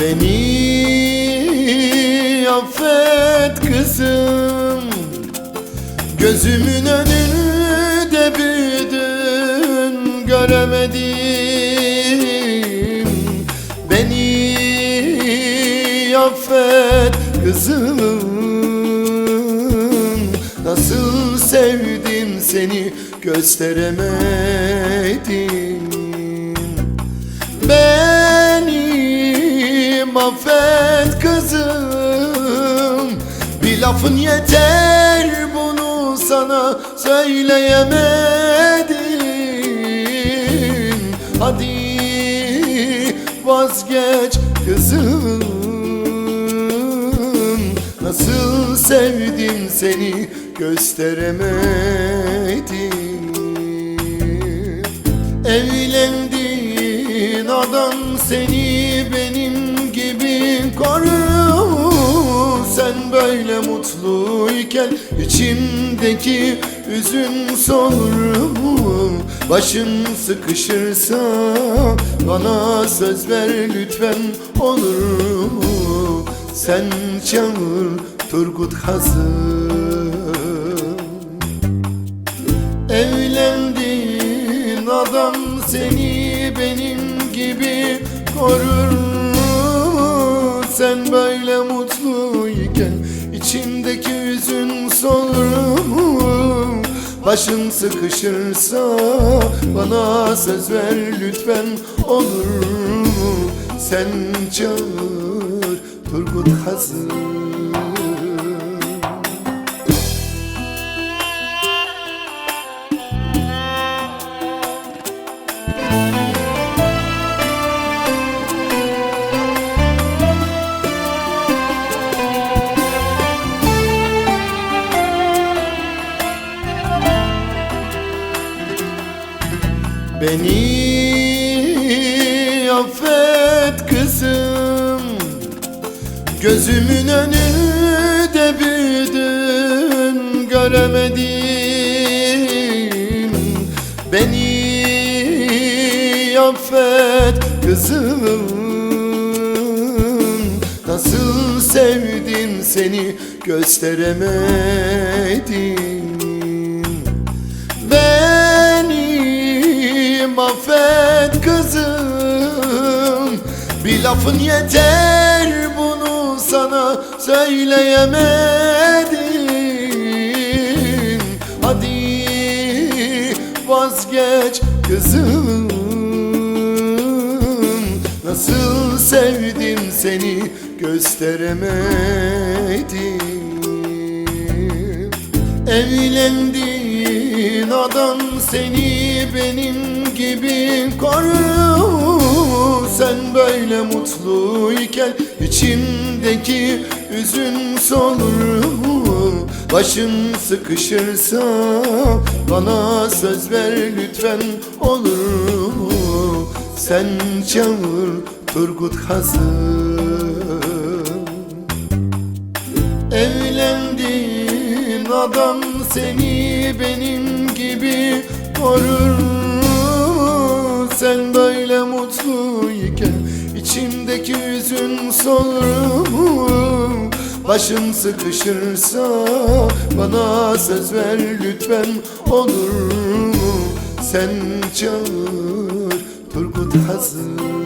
Beni affet kızım. Gözümün önünde büyüdün göremedim kızım Nasıl sevdim seni gösteremedim. Beni affet kızım. Bir lafın yeter bunu sana söyleyemedim. Hadi vazgeç kızım Nasıl sevdim seni gösteremedim Evlendiğin adam seni benim gibi korur Sen böyle mutluyken içimdeki üzün solur mu? Başın sıkışırsa bana söz ver lütfen olur mu? Sen çağır Turgut Hazım Evlendiğin adam seni benim gibi korur? Sen böyle mutluyken içindeki üzün solur mu? Başın sıkışırsa bana söz ver lütfen olur mu? Sen çağır Turgut Hazım Beni Gözümün önünde büyüdün göremedim. Beni affet kızım. Nasıl sevdim seni gösteremedim. Beni affet kızım. Bir lafın yeter sana söyleyemedim. Hadi vazgeç kızım. Nasıl sevdim seni gösteremedim. Evlendiğin adam seni benim gibi korur. Sen böyle mutluyken içimdeki üzün solur mu? Başın sıkışırsa bana söz ver lütfen olur mu? Sen çağır Turgut Hazım Evlendiğin adam seni benim gibi korur? Sen böyle mutluyken içimdeki üzün solur mu? Başın sıkışırsa bana söz ver lütfen olur mu? Sen çağır Turgut Hazım